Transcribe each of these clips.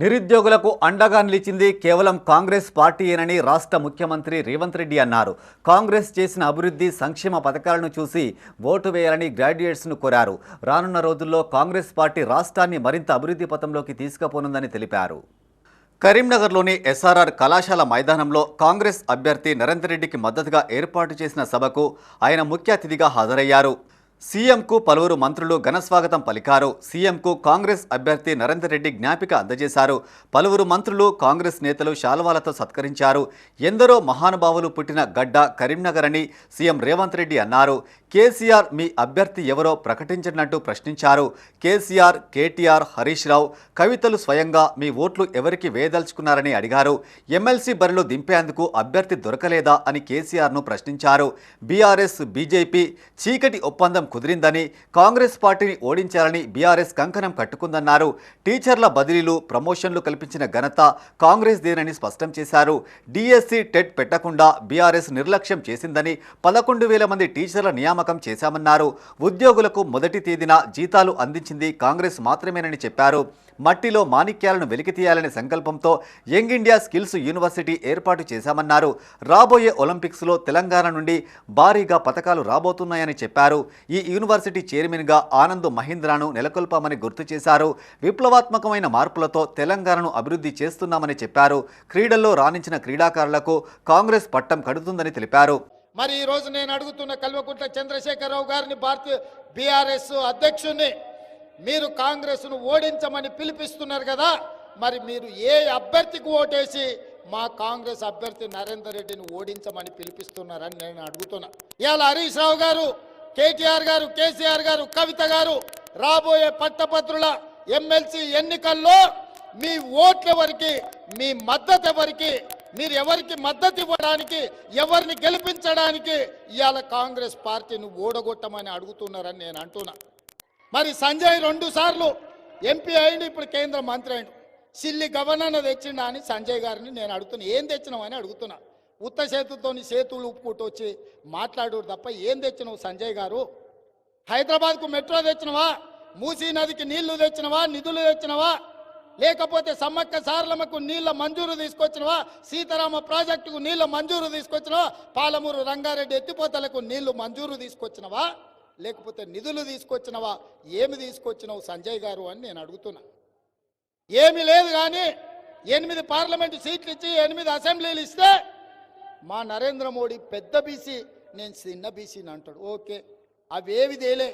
నిరుద్యోగులకు అండగా నిలిచింది కేవలం కాంగ్రెస్ పార్టీయేనని రాష్ట్ర ముఖ్యమంత్రి రేవంత్ రెడ్డి అన్నారు. కాంగ్రెస్ చేసిన అభివృద్ధి సంక్షేమ పథకాలను చూసి ఓటు వేయాలని గ్రాడ్యుయేట్స్ను కోరారు. రానున్న రోజుల్లో కాంగ్రెస్ పార్టీ రాష్ట్రాన్ని మరింత అభివృద్ధి పథంలోకి తీసుకుపోనుందని తెలిపారు. కరీంనగర్లోని ఎస్ఆర్ఆర్ కళాశాల మైదానంలో కాంగ్రెస్ అభ్యర్థి నరేందర్ రెడ్డికి మద్దతుగా ఏర్పాటు చేసిన సభకు ఆయన ముఖ్య అతిథిగా హాజరయ్యారు. సీఎంకు పలువురు మంత్రులు ఘనస్వాగతం పలికారు. సీఎంకు కాంగ్రెస్ అభ్యర్థి నరేందర్ రెడ్డి జ్ఞాపిక అందజేశారు. పలువురు మంత్రులు కాంగ్రెస్ నేతలు శాల్వాలతో సత్కరించారు. ఎందరో మహానుభావులు పుట్టిన గడ్డ కరీంనగర్ అని సీఎం రేవంత్ రెడ్డి అన్నారు. కేసీఆర్ మీ అభ్యర్థి ఎవరో ప్రకటించినట్టు ప్రశ్నించారు. కేసీఆర్ కేటీఆర్ హరీష్ రావు కవితలు స్వయంగా మీ ఓట్లు ఎవరికి వేయదలుచుకున్నారని అడిగారు. ఎమ్మెల్సీ బరిలో దింపేందుకు అభ్యర్థి దొరకలేదా అని కేసీఆర్ను ప్రశ్నించారు. బీఆర్ఎస్ బీజేపీ చీకటి ఒప్పందం కుదిరిందని కాంగ్రెస్ పార్టీని ఓడించాలని బీఆర్ఎస్ కంకణం కట్టుకుందన్నారు. టీచర్ల బదిలీలు ప్రమోషన్లు కల్పించిన ఘనత కాంగ్రెస్ దేనని స్పష్టం చేశారు. డిఎస్సి టెట్ పెట్టకుండా బీఆర్ఎస్ నిర్లక్ష్యం చేసిందని పదకొండు వేల మంది టీచర్ల నియామకం చేశామన్నారు. ఉద్యోగులకు మొదటి తేదీన జీతాలు అందించింది కాంగ్రెస్ మాత్రమేనని చెప్పారు. మట్టిలో మాణిక్యాలను వెలికితీయాలనే సంకల్పంతో యంగ్ ఇండియా స్కిల్స్ యూనివర్సిటీ ఏర్పాటు చేశామన్నారు. రాబోయే ఒలింపిక్స్లో తెలంగాణ నుండి భారీగా పథకాలు రాబోతున్నాయని చెప్పారు. ఈ యూనివర్సిటీ చైర్మన్గా ఆనంద్ మహీంద్రాను నెలకొల్పామని గుర్తు చేశారు. విప్లవాత్మకమైన మార్పులతో తెలంగాణను అభివృద్ధి చేస్తున్నామని చెప్పారు. క్రీడల్లో రాణించిన క్రీడాకారులకు కాంగ్రెస్ పట్టం కడుతుందని తెలిపారు. మరి ఈరోజు నేను అడుగుతున్న కల్వకుంట్ల చంద్రశేఖరరావు గారిని భారతీయ బీఆర్ఎస్ అధ్యక్షుడిని మీరు కాంగ్రెస్ను ఓడించమని పిలిపిస్తున్నారు కదా మరి మీరు ఏ అభ్యర్థికి ఓటేసి మా కాంగ్రెస్ అభ్యర్థి నరేందర్ రెడ్డిని ఓడించమని పిలిపిస్తున్నారని నేను అడుగుతున్నా. ఇవాళ హరీష్ రావు గారు కేటీఆర్ గారు కేసీఆర్ గారు కవిత గారు రాబోయే పట్టభద్రుల ఎమ్మెల్సీ ఎన్నికల్లో మీ ఓట్ల ఎవరికి మీ మద్దతు ఎవరికి మీరు ఎవరికి మద్దతు ఇవ్వడానికి ఎవరిని గెలిపించడానికి ఇవాళ కాంగ్రెస్ పార్టీని ఓడగొట్టమని అడుగుతున్నారని నేను అంటున్నా. మరి సంజయ్ రెండు సార్లు ఎంపీ అయిండు ఇప్పుడు కేంద్ర మంత్రి అయిండు. సిల్లి గవర్నర్ తెచ్చిండా అని సంజయ్ గారిని నేను అడుగుతున్నా. ఏం తెచ్చినావని అడుగుతున్నా. ఉత్త సేతుతోని సేతులు ఉప్పుకుంటూ వచ్చి మాట్లాడు తప్ప ఏం తెచ్చినావు సంజయ్ గారు? హైదరాబాద్కు మెట్రో తెచ్చినవా? మూసీ నదికి నీళ్ళు తెచ్చినవా? నిధులు తెచ్చినవా? లేకపోతే సమ్మక్క సారలమ్మకు నీళ్ళ మంజూరు తీసుకొచ్చినవా? సీతారామ ప్రాజెక్టుకు నీళ్ళ మంజూరు తీసుకొచ్చినవా? పాలమూరు రంగారెడ్డి ఎత్తిపోతలకు నీళ్ళు మంజూరు తీసుకొచ్చినవా? లేకపోతే నిధులు తీసుకొచ్చినవా? ఏమి తీసుకొచ్చినావు సంజయ్ గారు అని నేను అడుగుతున్నా. ఏమి లేదు కానీ ఎనిమిది పార్లమెంటు సీట్లు ఇచ్చి ఎనిమిది అసెంబ్లీలు ఇస్తే మా నరేంద్ర మోడీ పెద్ద బీసీ నేను చిన్న బీసీని అంటాడు. ఓకే అవేవి తేలే.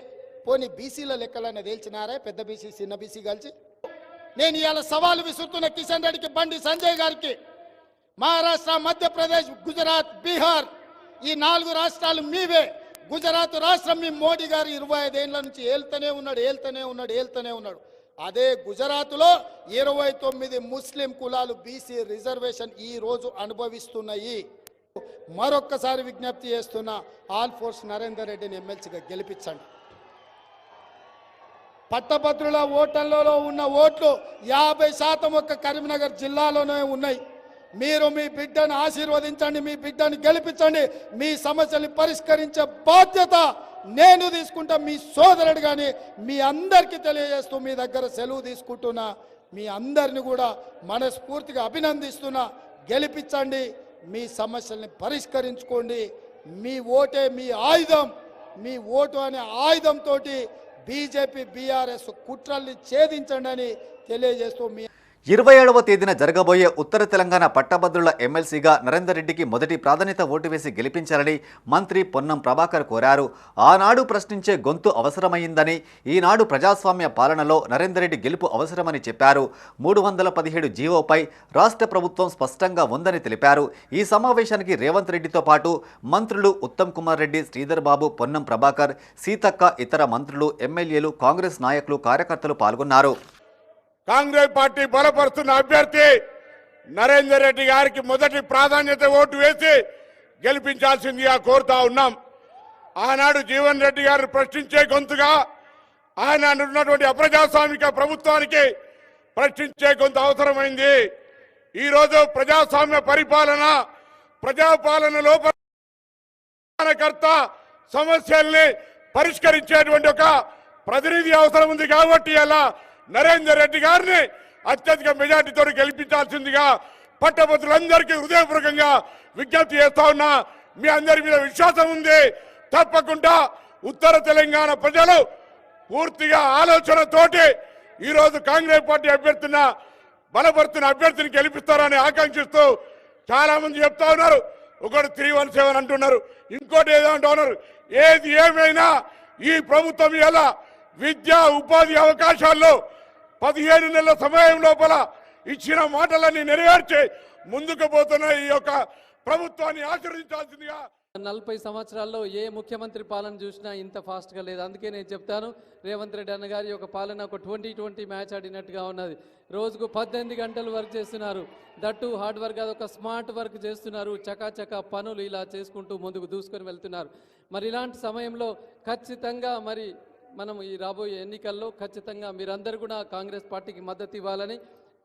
పోనీ బీసీల లెక్కలన్నీ తేల్చినారే? పెద్ద బీసీ చిన్న బీసీ కలిసి? నేను ఇవాళ సవాలు విసురుతున్న కిషన్ రెడ్డికి బండి సంజయ్ గారికి మహారాష్ట్ర మధ్యప్రదేశ్ గుజరాత్ బీహార్ ఈ నాలుగు రాష్ట్రాలు మీవే. గుజరాత్ రాష్ట్రం మీ మోడీ గారు ఇరవై ఐదేళ్ళ నుంచి ఏళ్తూనే ఉన్నాడు ఏళ్తూనే ఉన్నాడు ఏళ్తూనే ఉన్నాడు. అదే గుజరాత్లో ఇరవై తొమ్మిది ముస్లిం కులాలు బీసీ రిజర్వేషన్ ఈ రోజు అనుభవిస్తున్నాయి. మరొక్కసారి విజ్ఞప్తి చేస్తున్న ఆల్ ఫోర్స్ నరేందర్ రెడ్డిని ఎమ్మెల్సీగా గెలిపించండి. పట్టభద్రుల ఓటర్లలో ఉన్న ఓట్లు యాభై శాతం ఒక్క కరీంనగర్ జిల్లాలోనే ఉన్నాయి. మీరు మీ బిడ్డను ఆశీర్వదించండి మీ బిడ్డను గెలిపించండి మీ సమస్యలు పరిష్కరించే బాధ్యత నేను తీసుకుంటా మీ సోదరుడు కానీ మీ అందరికీ తెలియజేస్తూ మీ దగ్గర సెలవు తీసుకుంటున్నా. మీ అందరిని కూడా మనస్ఫూర్తిగా అభినందిస్తున్నా. గెలిపించండి మీ సమస్యల్ని పరిష్కరించుకోండి. మీ ఓటే మీ ఆయుధం. మీ ఓటు అనే ఆయుధంతో బీజేపీ బీఆర్ఎస్ కుట్రల్ని ఛేదించండి అని తెలియజేస్తూ మీ ఇరవై ఏడవ తేదీన జరగబోయే ఉత్తర తెలంగాణ పట్టభద్రుల ఎమ్మెల్సీగా నరేందర్ రెడ్డికి మొదటి ప్రాధాన్యత ఓటు వేసి గెలిపించాలని మంత్రి పొన్నం ప్రభాకర్ కోరారు. ఆనాడు ప్రశ్నించే గొంతు అవసరమైందని ఈనాడు ప్రజాస్వామ్య పాలనలో నరేందర్ రెడ్డి గెలుపు అవసరమని చెప్పారు. మూడు వందల పదిహేడు జీవోపై రాష్ట్ర ప్రభుత్వం స్పష్టంగా ఉందని తెలిపారు. ఈ సమావేశానికి రేవంత్ రెడ్డితో పాటు మంత్రులు ఉత్తమ్ కుమార్ రెడ్డి శ్రీధర్ బాబు పొన్నం ప్రభాకర్ సీతక్క ఇతర మంత్రులు ఎమ్మెల్యేలు కాంగ్రెస్ నాయకులు కార్యకర్తలు పాల్గొన్నారు. కాంగ్రెస్ పార్టీ బలపరుస్తున్న అభ్యర్థి నరేందర్ రెడ్డి గారికి మొదటి ప్రాధాన్యత ఓటు వేసి గెలిపించాల్సిందిగా కోరుతా ఉన్నాం. ఆనాడు జీవన్ రెడ్డి గారు ప్రశ్నించే గొంతుగా ఆయన ఉన్నటువంటి అప్రజాస్వామిక ప్రభుత్వానికి ప్రశ్నించే గొంతు అవసరమైంది. ఈరోజు ప్రజాస్వామ్య పరిపాలన ప్రజాపాలన లోపల కర్త సమస్యల్ని పరిష్కరించేటువంటి ఒక ప్రతినిధి అవసరం ఉంది కాబట్టి అలా నరేందర్ రెడ్డి గారిని అత్యధిక మెజార్టీతో గెలిపించాల్సిందిగా పట్టభద్రులందరికీ హృదయపూర్వకంగా విజ్ఞప్తి చేస్తా ఉన్నా. మీ అందరి మీద విశ్వాసం ఉంది. తప్పకుండా ఉత్తర తెలంగాణ ప్రజలు పూర్తిగా ఆలోచనతోటి ఈరోజు కాంగ్రెస్ పార్టీ అభ్యర్థిన బలపడుతున్న అభ్యర్థిని గెలిపిస్తారని ఆకాంక్షిస్తూ చాలా మంది చెప్తా ఉన్నారు. ఒకటి త్రీ వన్ సెవెన్ అంటున్నారు. ఇంకోటి ఏదో అంటూ ఉన్నారు. ఏది ఏమైనా ఈ ప్రభుత్వం ఎలా విద్యా ఉపాధి అవకాశాల్లో పదిహేను నెలల సమయం లోపల ఇచ్చిన మాటలన్నీ నెరవేర్చి ముందుకు పోతున్న ఈ యొక్క ప్రభుత్వాన్ని ఆశీర్వదించాల్సిందిగా నలభై సంవత్సరాల్లో ఏ ముఖ్యమంత్రి పాలన చూసినా ఇంత ఫాస్ట్గా లేదు. అందుకే నేను చెప్తాను రేవంత్ రెడ్డి అన్న గారి యొక్క పాలన ఒక ట్వంటీ ట్వంటీ మ్యాచ్ ఆడినట్టుగా ఉన్నది. రోజుకు పద్దెనిమిది గంటలు వర్క్ చేస్తున్నారు. దట్టు హార్డ్ వర్క్ అది ఒక స్మార్ట్ వర్క్ చేస్తున్నారు. చకాచకా పనులు ఇలా చేసుకుంటూ ముందుకు దూసుకొని వెళ్తున్నారు. మరి ఇలాంటి సమయంలో ఖచ్చితంగా మరి మనం ఈ రాబోయే ఎన్నికల్లో ఖచ్చితంగా మీరందరూ కూడా కాంగ్రెస్ పార్టీకి మద్దతు ఇవ్వాలని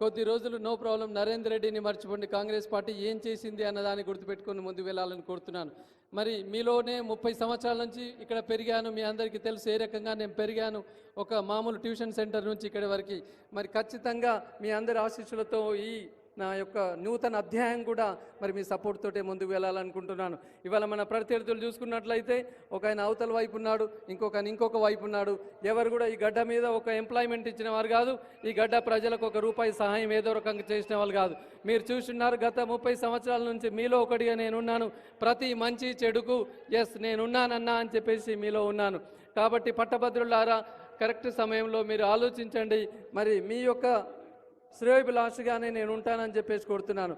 కొద్ది రోజులు నో ప్రాబ్లం నరేందర్ రెడ్డిని మర్చిపోండి కాంగ్రెస్ పార్టీ ఏం చేసింది అన్నదాన్ని గుర్తుపెట్టుకుని ముందు వెళ్ళాలని కోరుతున్నాను. మరి మీలోనే ముప్పై సంవత్సరాల నుంచి ఇక్కడ పెరిగాను మీ అందరికీ తెలుసు ఏ రకంగా నేను పెరిగాను. ఒక మామూలు ట్యూషన్ సెంటర్ నుంచి ఇక్కడి వరకు. మరి ఖచ్చితంగా మీ అందరి ఆశీస్సులతో ఈ నా యొక్క నూతన అధ్యాయం కూడా మరి మీ సపోర్ట్ తోటే ముందుకు వెళ్ళాలనుకుంటున్నాను. ఇవాళ మన ప్రత్యర్థులు చూసుకున్నట్లయితే ఒక ఆయన అవతల వైపు ఉన్నాడు ఇంకొక ఆయన ఇంకొక వైపు ఉన్నాడు. ఎవరు కూడా ఈ గడ్డ మీద ఒక ఎంప్లాయ్మెంట్ ఇచ్చిన వారు కాదు ఈ గడ్డ ప్రజలకు ఒక రూపాయి సహాయం ఏదో రకంగా చేసిన వాళ్ళు కాదు. మీరు చూస్తున్నారు గత ముప్పై సంవత్సరాల నుంచి మీలో ఒకటిగా నేనున్నాను. ప్రతి మంచి చెడుకు ఎస్ నేనున్నానన్నా అని చెప్పేసి మీలో ఉన్నాను. కాబట్టి పట్టభద్రులారా కరెక్ట్ సమయంలో మీరు ఆలోచించండి. మరి మీ యొక్క శ్రేయోభిలాషగానే నేను ఉంటానని చెప్పేసి కోరుతున్నాను